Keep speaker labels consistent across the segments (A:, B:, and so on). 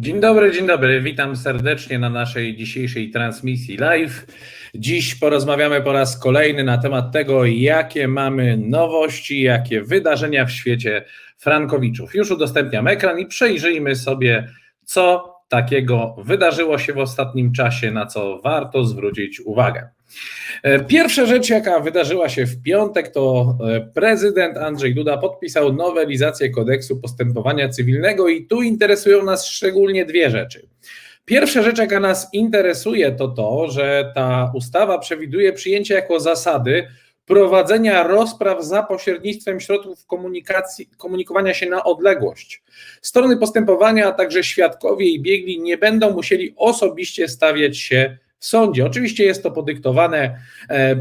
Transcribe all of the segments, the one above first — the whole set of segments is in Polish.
A: Dzień dobry, dzień dobry. Witam serdecznie na naszej dzisiejszej transmisji live. Dziś porozmawiamy po raz kolejny na temat tego, jakie mamy nowości, jakie wydarzenia w świecie Frankowiczów. Już udostępniam ekran i przejrzyjmy sobie, co takiego wydarzyło się w ostatnim czasie, na co warto zwrócić uwagę. E, Pierwsza rzecz, jaka wydarzyła się w piątek, to e, prezydent Andrzej Duda podpisał nowelizację kodeksu postępowania cywilnego i tu interesują nas szczególnie dwie rzeczy. Pierwsza rzecz, jaka nas interesuje, to to, że ta ustawa przewiduje przyjęcie jako zasady prowadzenia rozpraw za pośrednictwem środków komunikacji, komunikowania się na odległość. Strony postępowania, a także świadkowie i biegli nie będą musieli osobiście stawiać się sądzie. Oczywiście jest to podyktowane e,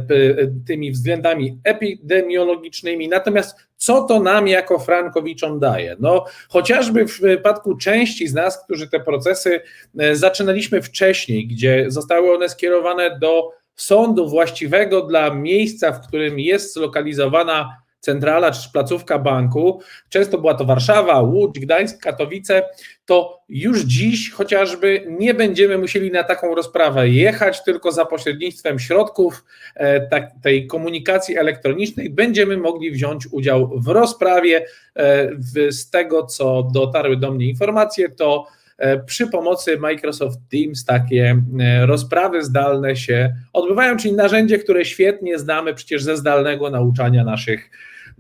A: tymi względami epidemiologicznymi, natomiast co to nam jako Frankowiczom daje? No, chociażby w wypadku części z nas, którzy te procesy e, zaczynaliśmy wcześniej, gdzie zostały one skierowane do sądu właściwego dla miejsca, w którym jest zlokalizowana centrala czy placówka banku, często była to Warszawa, Łódź, Gdańsk, Katowice, to już dziś chociażby nie będziemy musieli na taką rozprawę jechać, tylko za pośrednictwem środków e, tak, tej komunikacji elektronicznej będziemy mogli wziąć udział w rozprawie. E, z tego, co dotarły do mnie informacje, to przy pomocy Microsoft Teams takie e, rozprawy zdalne się odbywają, czyli narzędzie, które świetnie znamy przecież ze zdalnego nauczania naszych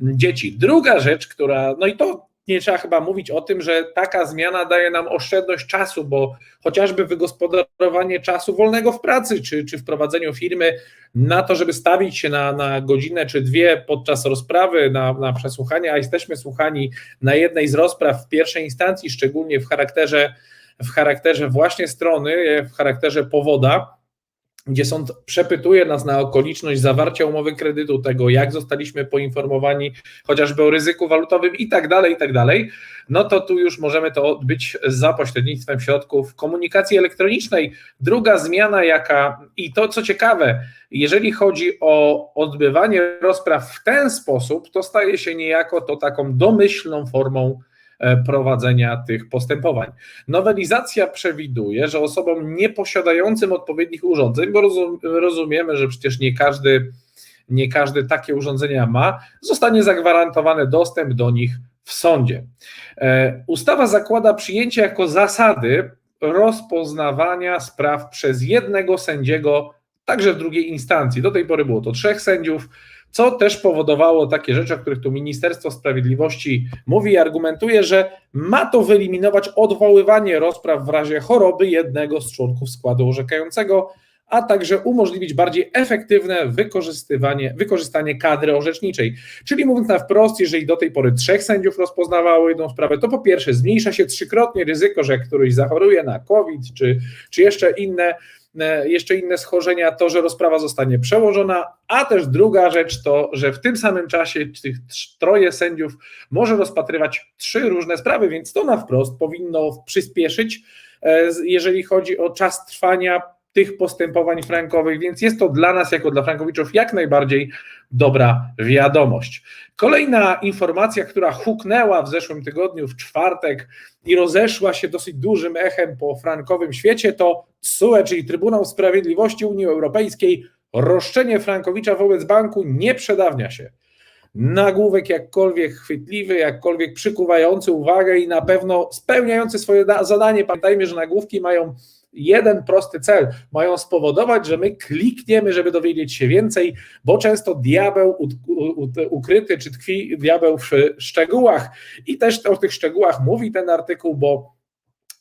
A: dzieci. Druga rzecz, która, no i to nie trzeba chyba mówić o tym, że taka zmiana daje nam oszczędność czasu, bo chociażby wygospodarowanie czasu wolnego w pracy, czy, czy w prowadzeniu firmy na to, żeby stawić się na, na godzinę czy dwie podczas rozprawy, na, na przesłuchanie, a jesteśmy słuchani na jednej z rozpraw w pierwszej instancji, szczególnie w charakterze, w charakterze właśnie strony, w charakterze powoda, gdzie sąd przepytuje nas na okoliczność zawarcia umowy kredytu, tego jak zostaliśmy poinformowani chociażby o ryzyku walutowym i tak dalej, i tak dalej, no to tu już możemy to odbyć za pośrednictwem środków komunikacji elektronicznej. Druga zmiana, jaka, i to co ciekawe, jeżeli chodzi o odbywanie rozpraw w ten sposób, to staje się niejako to taką domyślną formą prowadzenia tych postępowań. Nowelizacja przewiduje, że osobom nieposiadającym odpowiednich urządzeń, bo rozum, rozumiemy, że przecież nie każdy, nie każdy takie urządzenia ma, zostanie zagwarantowany dostęp do nich w sądzie. E, Ustawa zakłada przyjęcie jako zasady rozpoznawania spraw przez jednego sędziego, także w drugiej instancji. Do tej pory było to trzech sędziów, co też powodowało takie rzeczy, o których tu Ministerstwo Sprawiedliwości mówi i argumentuje, że ma to wyeliminować odwoływanie rozpraw w razie choroby jednego z członków składu orzekającego, a także umożliwić bardziej efektywne wykorzystywanie, wykorzystanie kadry orzeczniczej. Czyli mówiąc na wprost, jeżeli do tej pory trzech sędziów rozpoznawało jedną sprawę, to po pierwsze zmniejsza się trzykrotnie ryzyko, że któryś zachoruje na COVID czy, czy jeszcze inne jeszcze inne schorzenia, to, że rozprawa zostanie przełożona, a też druga rzecz to, że w tym samym czasie tych troje sędziów może rozpatrywać trzy różne sprawy, więc to na wprost powinno przyspieszyć, e, jeżeli chodzi o czas trwania tych postępowań frankowych, więc jest to dla nas, jako dla frankowiczów, jak najbardziej dobra wiadomość. Kolejna informacja, która huknęła w zeszłym tygodniu, w czwartek i rozeszła się dosyć dużym echem po frankowym świecie, to TSUE, czyli Trybunał Sprawiedliwości Unii Europejskiej, roszczenie Frankowicza wobec banku nie przedawnia się. Nagłówek jakkolwiek chwytliwy, jakkolwiek przykuwający uwagę i na pewno spełniający swoje da- zadanie. Pamiętajmy, że nagłówki mają jeden prosty cel. Mają spowodować, że my klikniemy, żeby dowiedzieć się więcej, bo często diabeł ukryty, czy tkwi diabeł w szczegółach. I też o tych szczegółach mówi ten artykuł, bo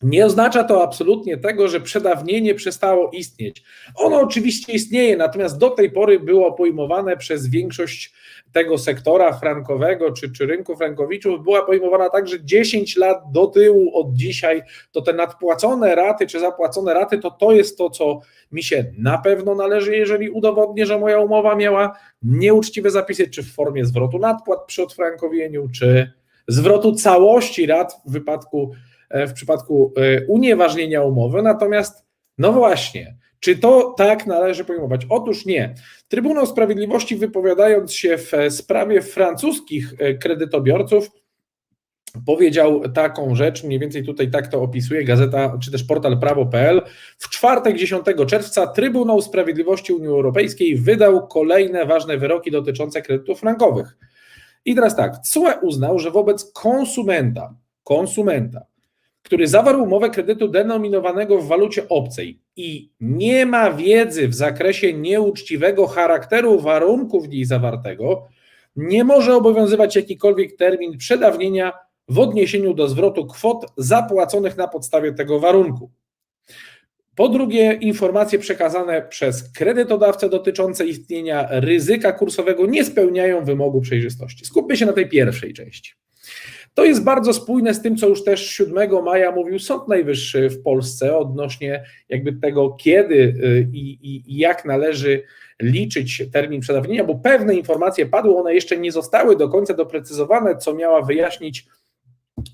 A: nie oznacza to absolutnie tego, że przedawnienie przestało istnieć. Ono oczywiście istnieje, natomiast do tej pory było pojmowane przez większość tego sektora frankowego czy, czy rynku frankowiczów, była pojmowana tak, że 10 lat do tyłu od dzisiaj to te nadpłacone raty czy zapłacone raty, to to jest to, co mi się na pewno należy, jeżeli udowodnię, że moja umowa miała nieuczciwe zapisy, czy w formie zwrotu nadpłat przy odfrankowieniu, czy zwrotu całości rat w wypadku w przypadku e, unieważnienia umowy. Natomiast, no właśnie, czy to tak należy pojmować? Otóż nie. Trybunał Sprawiedliwości, wypowiadając się w sprawie francuskich e, kredytobiorców, powiedział taką rzecz, mniej więcej tutaj tak to opisuje gazeta, czy też portal prawo.pl. W czwartek 10 czerwca Trybunał Sprawiedliwości Unii Europejskiej wydał kolejne ważne wyroki dotyczące kredytów frankowych. I teraz tak, CUE uznał, że wobec konsumenta, konsumenta, który zawarł umowę kredytu denominowanego w walucie obcej i nie ma wiedzy w zakresie nieuczciwego charakteru warunków w niej zawartego, nie może obowiązywać jakikolwiek termin przedawnienia w odniesieniu do zwrotu kwot zapłaconych na podstawie tego warunku. Po drugie, informacje przekazane przez kredytodawcę dotyczące istnienia ryzyka kursowego nie spełniają wymogu przejrzystości. Skupmy się na tej pierwszej części. To jest bardzo spójne z tym, co już też 7 maja mówił Sąd Najwyższy w Polsce odnośnie jakby tego, kiedy y, i, i jak należy liczyć termin przedawnienia, bo pewne informacje padły, one jeszcze nie zostały do końca doprecyzowane, co miała wyjaśnić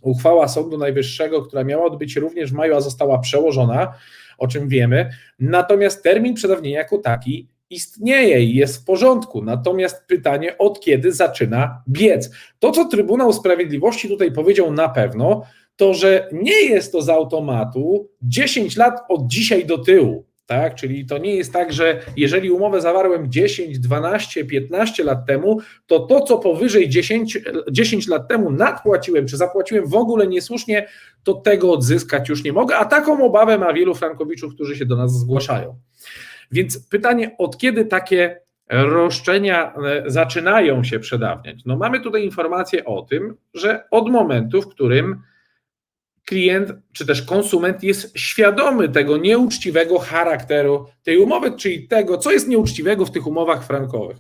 A: uchwała Sądu Najwyższego, która miała odbyć również w maju, a została przełożona, o czym wiemy. Natomiast termin przedawnienia jako taki istnieje i jest w porządku. Natomiast pytanie, od kiedy zaczyna biec? To, co Trybunał Sprawiedliwości tutaj powiedział na pewno, to że nie jest to z automatu 10 lat od dzisiaj do tyłu. Tak, czyli to nie jest tak, że jeżeli umowę zawarłem 10, 12, 15 lat temu, to to, co powyżej 10, 10 lat temu nadpłaciłem, czy zapłaciłem w ogóle niesłusznie, to tego odzyskać już nie mogę. A taką obawę ma wielu frankowiczów, którzy się do nas zgłaszają. Więc pytanie, od kiedy takie roszczenia e, zaczynają się przedawniać? No mamy tutaj informację o tym, że od momentu, w którym klient czy też konsument jest świadomy tego nieuczciwego charakteru tej umowy, czyli tego, co jest nieuczciwego w tych umowach frankowych.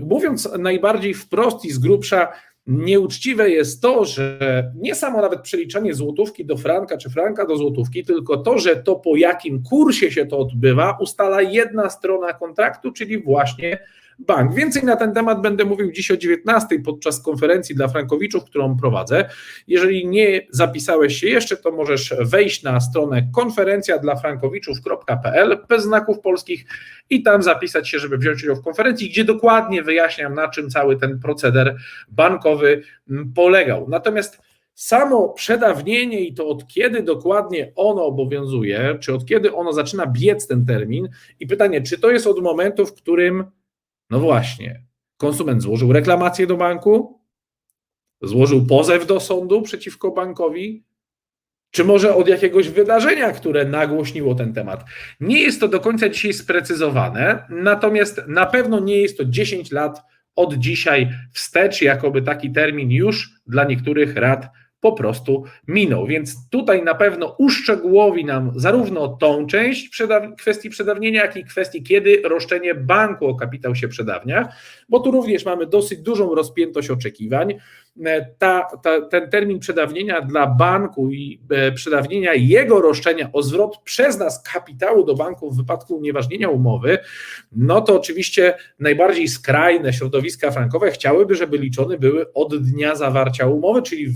A: Mówiąc najbardziej wprost i z grubsza, Nieuczciwe jest to, że nie samo nawet przeliczenie złotówki do franka czy franka do złotówki, tylko to, że to po jakim kursie się to odbywa, ustala jedna strona kontraktu, czyli właśnie bank. Więcej na ten temat będę mówił dziś o 19 podczas konferencji dla frankowiczów, którą prowadzę. Jeżeli nie zapisałeś się jeszcze, to możesz wejść na stronę konferencja dla frankowiczów.pl bez znaków polskich i tam zapisać się, żeby wziąć udział w konferencji, gdzie dokładnie wyjaśniam, na czym cały ten proceder bankowy mm, polegał. Natomiast samo przedawnienie i to od kiedy dokładnie ono obowiązuje, czy od kiedy ono zaczyna biec ten termin i pytanie, czy to jest od momentu, w którym no właśnie, konsument złożył reklamację do banku, złożył pozew do sądu przeciwko bankowi, czy może od jakiegoś wydarzenia, które nagłośniło ten temat. Nie jest to do końca dzisiaj sprecyzowane, natomiast na pewno nie jest to 10 lat od dzisiaj wstecz, jakoby taki termin już dla niektórych rad po prostu minął. Więc tutaj na pewno uszczegółowi nam zarówno tą część przedaw kwestii przedawnienia, jak i kwestii, kiedy roszczenie banku o kapitał się przedawnia, bo tu również mamy dosyć dużą rozpiętość oczekiwań. E, ta, ta, ten termin przedawnienia dla banku i e, przedawnienia jego roszczenia o zwrot przez nas kapitału do banku w wypadku unieważnienia umowy, no to oczywiście najbardziej skrajne środowiska frankowe chciałyby, żeby liczone były od dnia zawarcia umowy, czyli w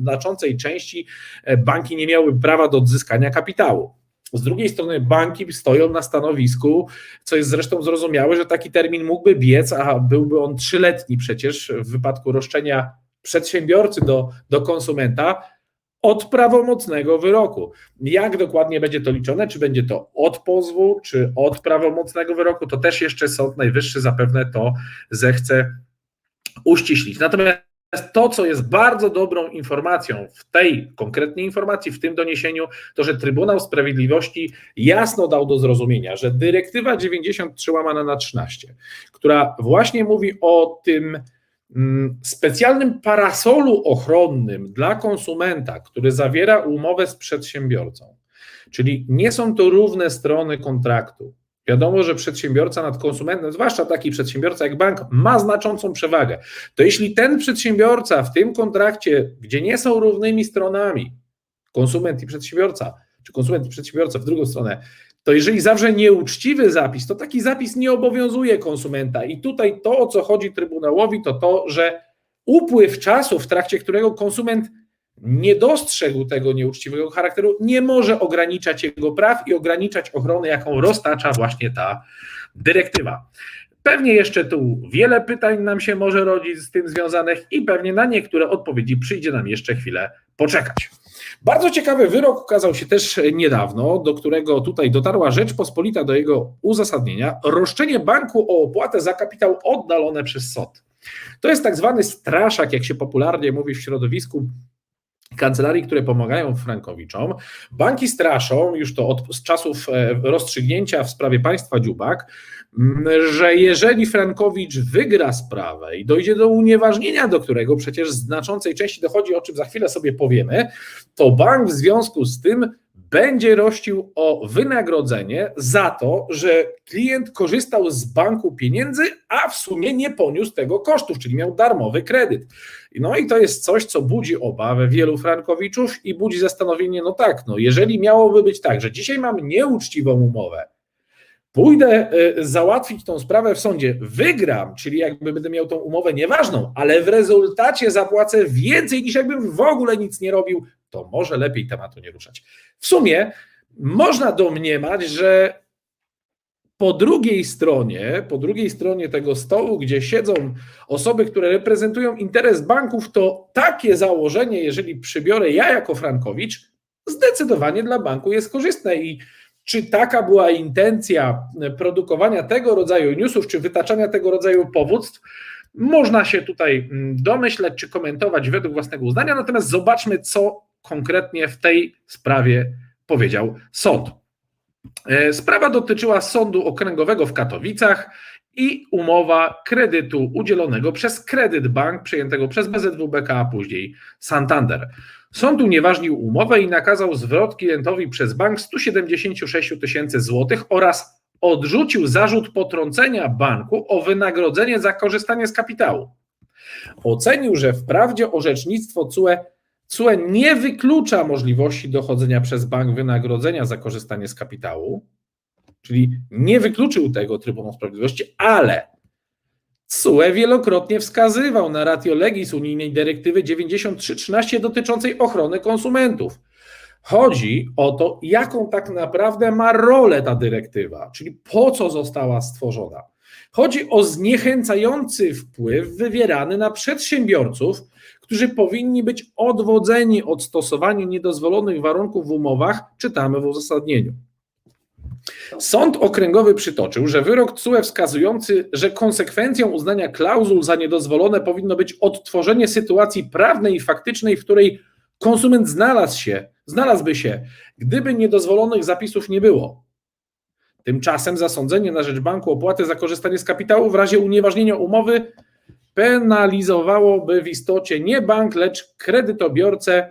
A: znaczącej części e, banki nie miały prawa do odzyskania kapitału. Z drugiej strony banki stoją na stanowisku, co jest zresztą zrozumiałe, że taki termin mógłby biec, a byłby on trzyletni przecież w wypadku roszczenia przedsiębiorcy do, do konsumenta od prawomocnego wyroku. Jak dokładnie będzie to liczone? Czy będzie to od pozwu, czy od prawomocnego wyroku? To też jeszcze Sąd Najwyższy zapewne to zechce uściślić. Natomiast to, co jest bardzo dobrą informacją w tej konkretnej informacji, w tym doniesieniu, to że Trybunał Sprawiedliwości jasno dał do zrozumienia, że dyrektywa 93 łamana na 13, która właśnie mówi o tym specjalnym parasolu ochronnym dla konsumenta, który zawiera umowę z przedsiębiorcą, czyli nie są to równe strony kontraktu. Wiadomo, że przedsiębiorca nad konsumentem, zwłaszcza taki przedsiębiorca jak bank, ma znaczącą przewagę. To jeśli ten przedsiębiorca w tym kontrakcie, gdzie nie są równymi stronami, konsument i przedsiębiorca, czy konsument i przedsiębiorca w drugą stronę, to jeżeli zawrze nieuczciwy zapis, to taki zapis nie obowiązuje konsumenta. I tutaj to, o co chodzi Trybunałowi, to to, że upływ czasu, w trakcie którego konsument nie dostrzegł tego nieuczciwego charakteru, nie może ograniczać jego praw i ograniczać ochrony, jaką roztacza właśnie ta dyrektywa. Pewnie jeszcze tu wiele pytań nam się może rodzić z tym związanych i pewnie na niektóre odpowiedzi przyjdzie nam jeszcze chwilę poczekać. Bardzo ciekawy wyrok ukazał się też niedawno, do którego tutaj dotarła Rzeczpospolita do jego uzasadnienia. Roszczenie banku o opłatę za kapitał oddalone przez sąd. To jest tak zwany straszak, jak się popularnie mówi w środowisku kancelarii, które pomagają frankowiczom. Banki straszą, już to od z czasów e, rozstrzygnięcia w sprawie państwa Dziubak, że jeżeli Frankowicz wygra sprawę i dojdzie do unieważnienia, do którego przecież znaczącej części dochodzi, o czym za chwilę sobie powiemy, to bank w związku z tym będzie rościł o wynagrodzenie za to, że klient korzystał z banku pieniędzy, a w sumie nie poniósł tego kosztów, czyli miał darmowy kredyt. No i to jest coś, co budzi obawę wielu frankowiczów i budzi zastanowienie, no tak, no jeżeli miałoby być tak, że dzisiaj mam nieuczciwą umowę, pójdę y, załatwić tą sprawę w sądzie, wygram, czyli jakby będę miał tą umowę nieważną, ale w rezultacie zapłacę więcej niż jakbym w ogóle nic nie robił, to może lepiej tematu nie ruszać. W sumie można domniemać, że po drugiej stronie, po drugiej stronie tego stołu, gdzie siedzą osoby, które reprezentują interes banków, to takie założenie, jeżeli przybiorę ja jako Frankowicz, zdecydowanie dla banku jest korzystne i czy taka była intencja produkowania tego rodzaju newsów, czy wytaczania tego rodzaju powództw, można się tutaj mm, domyśleć, czy komentować według własnego uznania, natomiast zobaczmy, co konkretnie w tej sprawie powiedział sąd. E, sprawa dotyczyła sądu okręgowego w Katowicach i umowa kredytu udzielonego przez Kredyt Bank przejętego przez BZWBK, a później Santander. Sąd unieważnił umowę i nakazał zwrot klientowi przez bank 176 tysięcy złotych oraz odrzucił zarzut potrącenia banku o wynagrodzenie za korzystanie z kapitału. Ocenił, że wprawdzie orzecznictwo CUE CUE nie wyklucza możliwości dochodzenia przez bank wynagrodzenia za korzystanie z kapitału, czyli nie wykluczył tego Trybunał Sprawiedliwości, ale CUE wielokrotnie wskazywał na ratio legis unijnej dyrektywy 9313 dotyczącej ochrony konsumentów. Chodzi o to, jaką tak naprawdę ma rolę ta dyrektywa, czyli po co została stworzona. Chodzi o zniechęcający wpływ wywierany na przedsiębiorców, którzy powinni być odwodzeni od stosowania niedozwolonych warunków w umowach, czytamy w uzasadnieniu. Sąd okręgowy przytoczył, że wyrok CUE wskazujący, że konsekwencją uznania klauzul za niedozwolone powinno być odtworzenie sytuacji prawnej i faktycznej, w której konsument znalazł się, znalazłby się, gdyby niedozwolonych zapisów nie było. Tymczasem zasądzenie na rzecz banku opłaty za korzystanie z kapitału w razie unieważnienia umowy penalizowałoby w istocie nie bank, lecz kredytobiorcę,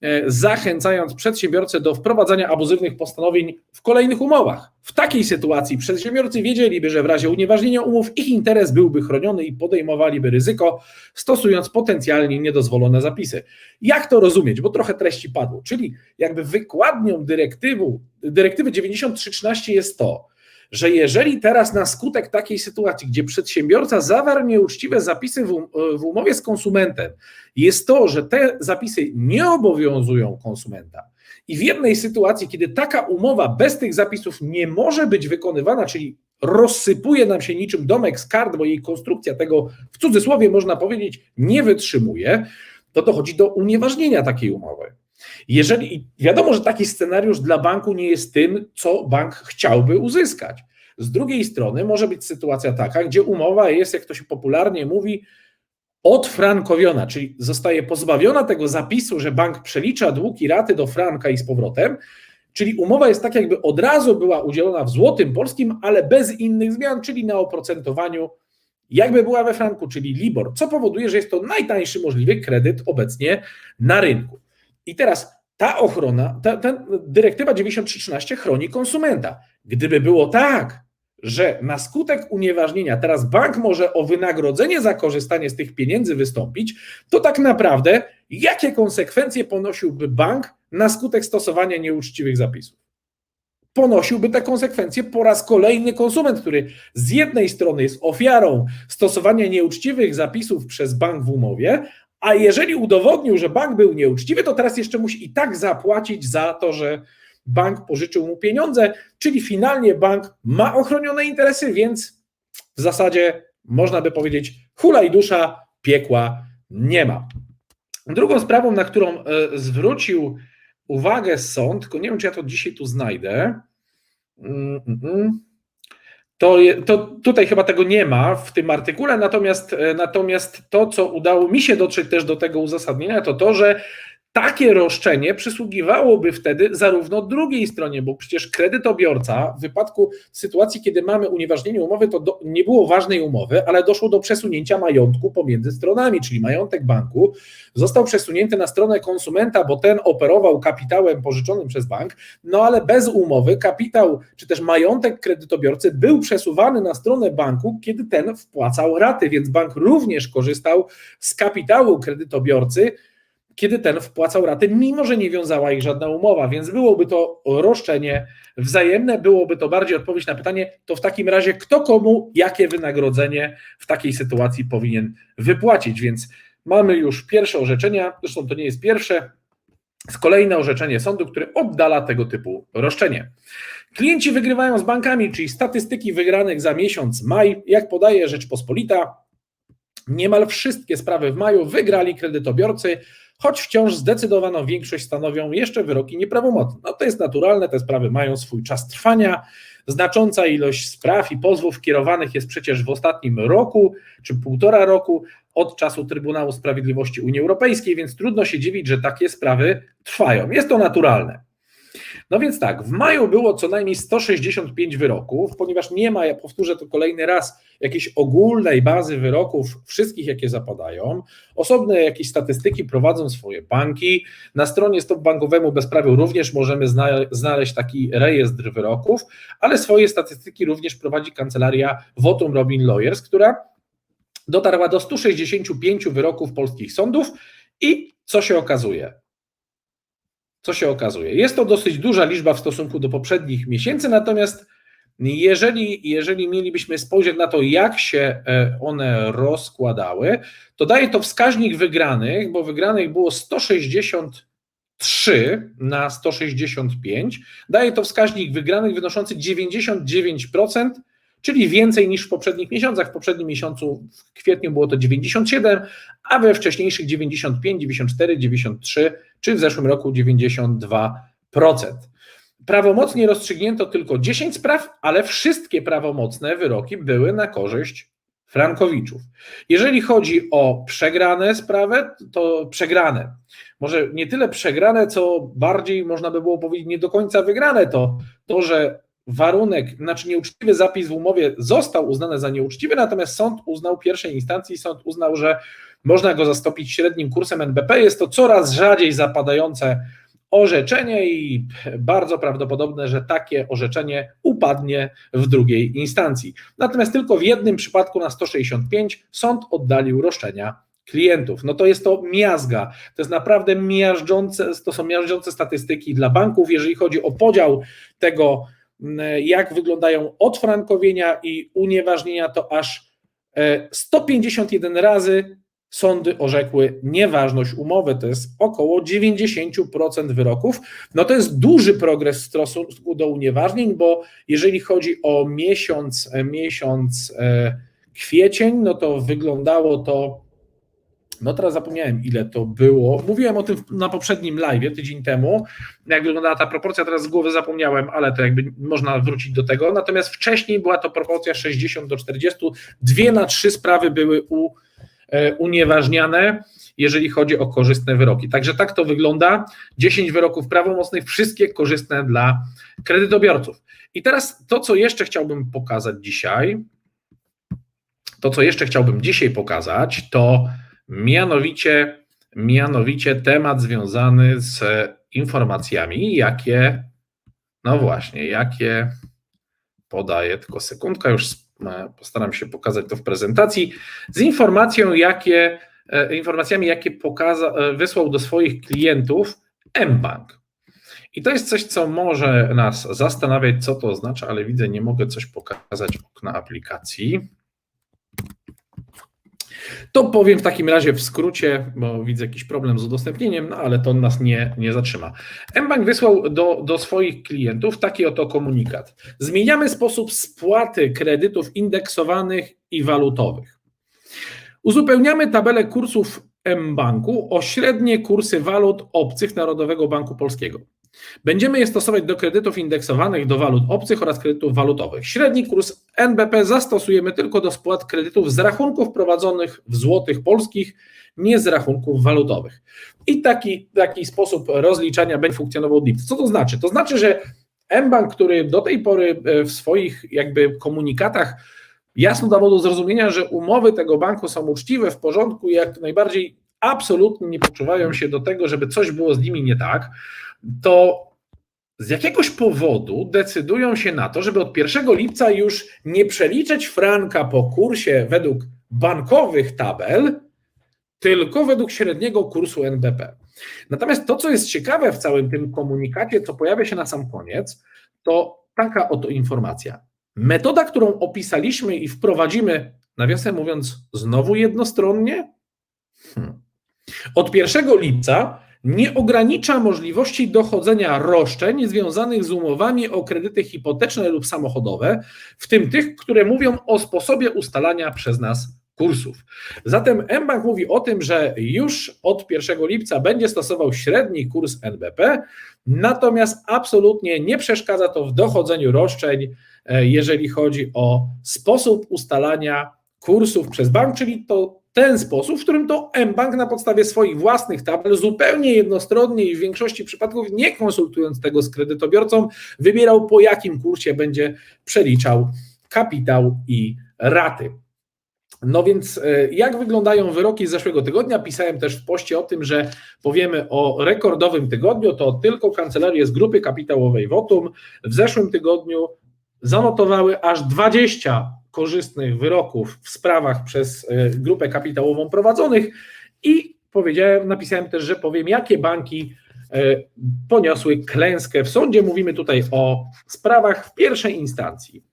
A: e, zachęcając przedsiębiorcę do wprowadzania abuzywnych postanowień w kolejnych umowach. W takiej sytuacji przedsiębiorcy wiedzieliby, że w razie unieważnienia umów ich interes byłby chroniony i podejmowaliby ryzyko, stosując potencjalnie niedozwolone zapisy. Jak to rozumieć? Bo trochę treści padło. Czyli jakby wykładnią dyrektywy 9313 jest to, że jeżeli teraz na skutek takiej sytuacji, gdzie przedsiębiorca zawarł nieuczciwe zapisy w, um, w umowie z konsumentem, jest to, że te zapisy nie obowiązują konsumenta, i w jednej sytuacji, kiedy taka umowa bez tych zapisów nie może być wykonywana, czyli rozsypuje nam się niczym domek z kart, bo jej konstrukcja tego w cudzysłowie można powiedzieć nie wytrzymuje, to dochodzi do unieważnienia takiej umowy. Jeżeli wiadomo, że taki scenariusz dla banku nie jest tym, co bank chciałby uzyskać. Z drugiej strony może być sytuacja taka, gdzie umowa jest, jak to się popularnie mówi, odfrankowiona, czyli zostaje pozbawiona tego zapisu, że bank przelicza dług i raty do franka i z powrotem, czyli umowa jest tak, jakby od razu była udzielona w złotym polskim, ale bez innych zmian, czyli na oprocentowaniu, jakby była we franku, czyli LIBOR, co powoduje, że jest to najtańszy możliwy kredyt obecnie na rynku. I teraz ta ochrona, ta, ta dyrektywa 9313 chroni konsumenta. Gdyby było tak, że na skutek unieważnienia teraz bank może o wynagrodzenie za korzystanie z tych pieniędzy wystąpić, to tak naprawdę jakie konsekwencje ponosiłby bank na skutek stosowania nieuczciwych zapisów? Ponosiłby te konsekwencje po raz kolejny konsument, który z jednej strony jest ofiarą stosowania nieuczciwych zapisów przez bank w umowie, a jeżeli udowodnił, że bank był nieuczciwy, to teraz jeszcze musi i tak zapłacić za to, że bank pożyczył mu pieniądze, czyli finalnie bank ma ochronione interesy, więc w zasadzie można by powiedzieć hula i dusza, piekła nie ma. Drugą sprawą, na którą e, zwrócił uwagę sąd, tylko nie wiem, czy ja to dzisiaj tu znajdę, mm, mm, mm. To, to tutaj chyba tego nie ma w tym artykule, natomiast, e, natomiast to, co udało mi się dotrzeć też do tego uzasadnienia, to to, że takie roszczenie przysługiwałoby wtedy zarówno drugiej stronie, bo przecież kredytobiorca w wypadku sytuacji, kiedy mamy unieważnienie umowy, to do, nie było ważnej umowy, ale doszło do przesunięcia majątku pomiędzy stronami, czyli majątek banku został przesunięty na stronę konsumenta, bo ten operował kapitałem pożyczonym przez bank, no ale bez umowy kapitał czy też majątek kredytobiorcy był przesuwany na stronę banku, kiedy ten wpłacał raty, więc bank również korzystał z kapitału kredytobiorcy kiedy ten wpłacał raty, mimo że nie wiązała ich żadna umowa, więc byłoby to roszczenie wzajemne, byłoby to bardziej odpowiedź na pytanie, to w takim razie kto komu jakie wynagrodzenie w takiej sytuacji powinien wypłacić, więc mamy już pierwsze orzeczenia, zresztą to nie jest pierwsze, z kolejne orzeczenie sądu, które oddala tego typu roszczenie. Klienci wygrywają z bankami, czyli statystyki wygranych za miesiąc maj, jak podaje Rzeczpospolita, niemal wszystkie sprawy w maju wygrali kredytobiorcy, choć wciąż zdecydowaną większość stanowią jeszcze wyroki nieprawomocne. No to jest naturalne, te sprawy mają swój czas trwania. Znacząca ilość spraw i pozwów kierowanych jest przecież w ostatnim roku czy półtora roku od czasu Trybunału Sprawiedliwości Unii Europejskiej, więc trudno się dziwić, że takie sprawy trwają. Jest to naturalne. No więc tak, w maju było co najmniej 165 wyroków, ponieważ nie ma, ja powtórzę to kolejny raz, jakiejś ogólnej bazy wyroków, wszystkich jakie zapadają. Osobne jakieś statystyki prowadzą swoje banki. Na stronie Stop Bankowemu Bezprawiu również możemy znaleźć taki rejestr wyroków, ale swoje statystyki również prowadzi kancelaria Votum Robin Lawyers, która dotarła do 165 wyroków polskich sądów i co się okazuje? Co się okazuje? Jest to dosyć duża liczba w stosunku do poprzednich miesięcy, natomiast jeżeli, jeżeli mielibyśmy spojrzeć na to, jak się e, one rozkładały, to daje to wskaźnik wygranych, bo wygranych było 163 na 165, daje to wskaźnik wygranych wynoszący 99%, czyli więcej niż w poprzednich miesiącach. W poprzednim miesiącu w kwietniu było to 97, a we wcześniejszych 95, 94, 93 czy w zeszłym roku 92%. Prawomocnie rozstrzygnięto tylko 10 spraw, ale wszystkie prawomocne wyroki były na korzyść Frankowiczów. Jeżeli chodzi o przegrane sprawy, to przegrane. Może nie tyle przegrane, co bardziej można by było powiedzieć nie do końca wygrane, to to, że warunek, znaczy nieuczciwy zapis w umowie został uznany za nieuczciwy, natomiast sąd uznał pierwszej instancji, sąd uznał, że można go zastąpić średnim kursem NBP. Jest to coraz rzadziej zapadające orzeczenie i bardzo prawdopodobne, że takie orzeczenie upadnie w drugiej instancji. Natomiast tylko w jednym przypadku na 165 sąd oddalił roszczenia klientów. No to jest to miazga. To jest naprawdę miażdżące, to są miażdżące statystyki dla banków, jeżeli chodzi o podział tego, jak wyglądają odfrankowienia i unieważnienia, to aż 151 e, razy sądy orzekły nieważność umowy, to jest około 90% wyroków. No to jest duży progres w stosunku do unieważnień, bo jeżeli chodzi o miesiąc, e, miesiąc e, kwiecień, no to wyglądało to no teraz zapomniałem, ile to było. Mówiłem o tym na poprzednim live tydzień temu, jak wyglądała ta proporcja, teraz z głowy zapomniałem, ale to jakby można wrócić do tego. Natomiast wcześniej była to proporcja 60 do 40. Dwie na trzy sprawy były u E, unieważniane, jeżeli chodzi o korzystne wyroki. Także tak to wygląda. 10 wyroków prawomocnych, wszystkie korzystne dla kredytobiorców. I teraz to, co jeszcze chciałbym pokazać dzisiaj, to, co jeszcze chciałbym dzisiaj pokazać, to mianowicie, mianowicie temat związany z informacjami, jakie, no właśnie, jakie podaję, tylko sekundka, już postaram się pokazać to w prezentacji, z informacją, jakie, e, informacjami, jakie pokaza, e, wysłał do swoich klientów mBank. I to jest coś, co może nas zastanawiać, co to oznacza, ale widzę, nie mogę coś pokazać okna aplikacji. To powiem w takim razie w skrócie, bo widzę jakiś problem z udostępnieniem, no ale to nas nie, nie zatrzyma. mBank wysłał do, do swoich klientów taki oto komunikat. Zmieniamy sposób spłaty kredytów indeksowanych i walutowych. Uzupełniamy tabelę kursów mBanku o średnie kursy walut obcych Narodowego Banku Polskiego. Będziemy je stosować do kredytów indeksowanych do walut obcych oraz kredytów walutowych. Średni kurs NBP zastosujemy tylko do spłat kredytów z rachunków prowadzonych w złotych polskich, nie z rachunków walutowych. I taki, taki sposób rozliczania będzie funkcjonował DIPT. Co to znaczy? To znaczy, że mBank, który do tej pory e, w swoich jakby komunikatach jasno dawał do zrozumienia, że umowy tego banku są uczciwe, w porządku jak najbardziej absolutnie nie poczuwają się do tego, żeby coś było z nimi nie tak, to z jakiegoś powodu decydują się na to, żeby od 1 lipca już nie przeliczać franka po kursie według bankowych tabel, tylko według średniego kursu NBP. Natomiast to, co jest ciekawe w całym tym komunikacie, co pojawia się na sam koniec, to taka oto informacja. Metoda, którą opisaliśmy i wprowadzimy, nawiasem mówiąc, znowu jednostronnie, hmm. Od 1 lipca nie ogranicza możliwości dochodzenia roszczeń związanych z umowami o kredyty hipoteczne lub samochodowe, w tym tych, które mówią o sposobie ustalania przez nas kursów. Zatem mBank mówi o tym, że już od 1 lipca będzie stosował średni kurs NBP, natomiast absolutnie nie przeszkadza to w dochodzeniu roszczeń, e, jeżeli chodzi o sposób ustalania kursów przez bank, czyli to ten sposób, w którym to mBank na podstawie swoich własnych tabel, zupełnie jednostronnie i w większości przypadków nie konsultując tego z kredytobiorcą, wybierał po jakim kursie będzie przeliczał kapitał i raty. No więc e, jak wyglądają wyroki z zeszłego tygodnia? Pisałem też w poście o tym, że powiemy o rekordowym tygodniu, to tylko kancelarie z grupy kapitałowej Votum w zeszłym tygodniu zanotowały aż 20 korzystnych wyroków w sprawach przez e, grupę kapitałową prowadzonych i powiedziałem, napisałem też, że powiem, jakie banki e, poniosły klęskę w sądzie. Mówimy tutaj o sprawach w pierwszej instancji.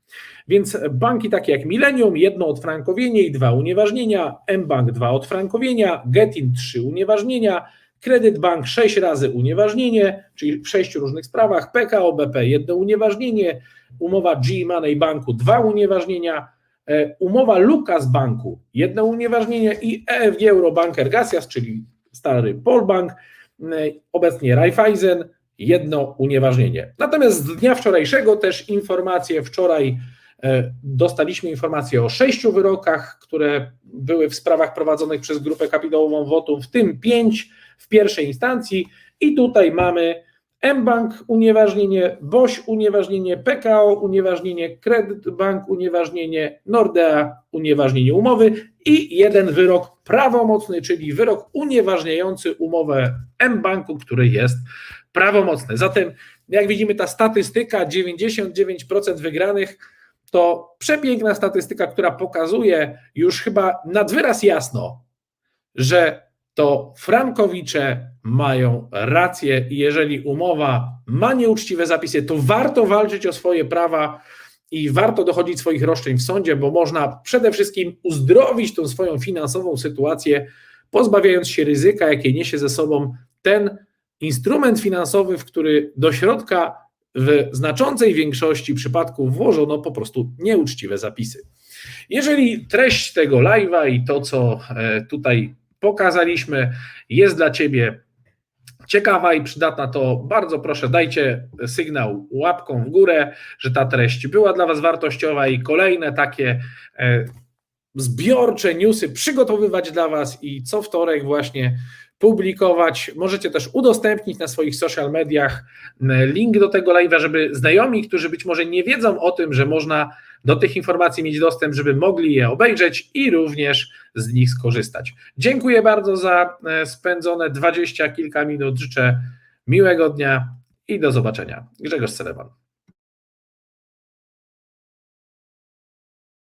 A: Więc banki takie jak Millennium, jedno odfrankowienie i dwa unieważnienia, mBank dwa odfrankowienia, Getin trzy unieważnienia, Kredyt Bank sześć razy unieważnienie, czyli w sześciu różnych sprawach, PKO BP jedno unieważnienie, umowa G Money Banku dwa unieważnienia, e, umowa Lukas Banku jedno unieważnienie i EFG Eurobanker Gasias, czyli stary Polbank, e, obecnie Raiffeisen jedno unieważnienie. Natomiast z dnia wczorajszego też informacje, wczoraj e, dostaliśmy informacje o sześciu wyrokach, które były w sprawach prowadzonych przez grupę kapitałową WOTU, w tym pięć w pierwszej instancji i tutaj mamy mBank unieważnienie, BOŚ unieważnienie, PKO unieważnienie, Kredyt Bank unieważnienie, Nordea unieważnienie umowy i jeden wyrok prawomocny, czyli wyrok unieważniający umowę mBanku, który jest prawomocny. Zatem jak widzimy ta statystyka 99% wygranych to przepiękna statystyka, która pokazuje już chyba nad wyraz jasno, że to Frankowicze mają rację i jeżeli umowa ma nieuczciwe zapisy, to warto walczyć o swoje prawa i warto dochodzić swoich roszczeń w sądzie, bo można przede wszystkim uzdrowić tą swoją finansową sytuację, pozbawiając się ryzyka, jakie niesie ze sobą ten instrument finansowy, w który do środka w znaczącej większości przypadków włożono po prostu nieuczciwe zapisy. Jeżeli treść tego live'a i to, co e, tutaj pokazaliśmy, jest dla Ciebie ciekawa i przydatna, to bardzo proszę dajcie sygnał łapką w górę, że ta treść była dla Was wartościowa i kolejne takie e, zbiorcze newsy przygotowywać dla Was i co wtorek właśnie publikować. Możecie też udostępnić na swoich social mediach link do tego live'a, żeby znajomi, którzy być może nie wiedzą o tym, że można do tych informacji mieć dostęp, żeby mogli je obejrzeć i również z nich skorzystać. Dziękuję bardzo za e, spędzone dwadzieścia kilka minut. Życzę miłego dnia i do zobaczenia. Grzegorz Celeban.